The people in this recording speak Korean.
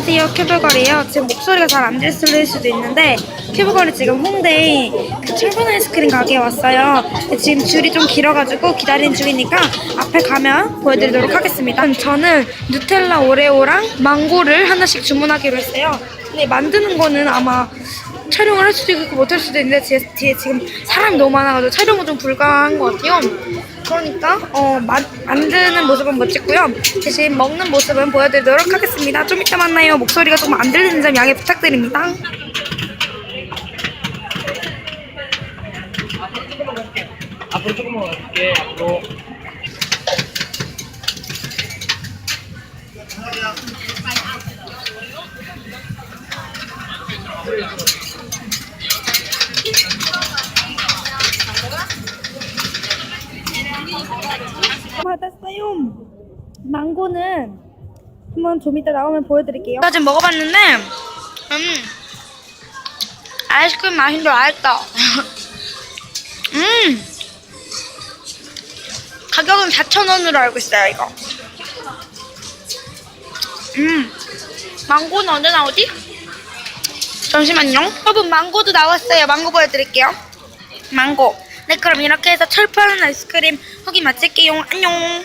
안녕하세요 큐브걸이에요. 지금 목소리가 잘 안 들릴 수도 있는데 큐브걸이 지금 홍대에 그 철분 아이스크림 가게에 왔어요. 지금 줄이 좀 길어가지고 기다리는 중이니까 앞에 가면 보여드리도록 하겠습니다. 저는 누텔라 오레오랑 망고를 하나씩 주문하기로 했어요. 근데 만드는 거는 아마 촬영을 할 수도 있고 못 할 수도 있는데 제 뒤에 지금 사람이 너무 많아가지고 촬영은 좀 불가한 것 같아요. 그러니까 어 마, 만드는 모습은 못 찍고요. 대신 먹는 모습은 보여드리도록 하겠습니다. 좀 이따 만나요. 목소리가 조금 안 들리는 점 양해 부탁드립니다. 앞으로 조금만 갈게 앞으로 받았어요. 망고는 한번 좀 이따 나오면 보여드릴게요. 나 지금 먹어봤는데 음 아이스크림 맛인 줄 알았다. 음 가격은 4,000원으로 알고 있어요 이거. 음 망고는 언제 나오지? 잠시만요. 여러분 망고도 나왔어요. 망고 보여드릴게요. 망고. 네 그럼 이렇게 해서 철판 아이스크림 후기 마칠게요. 안녕.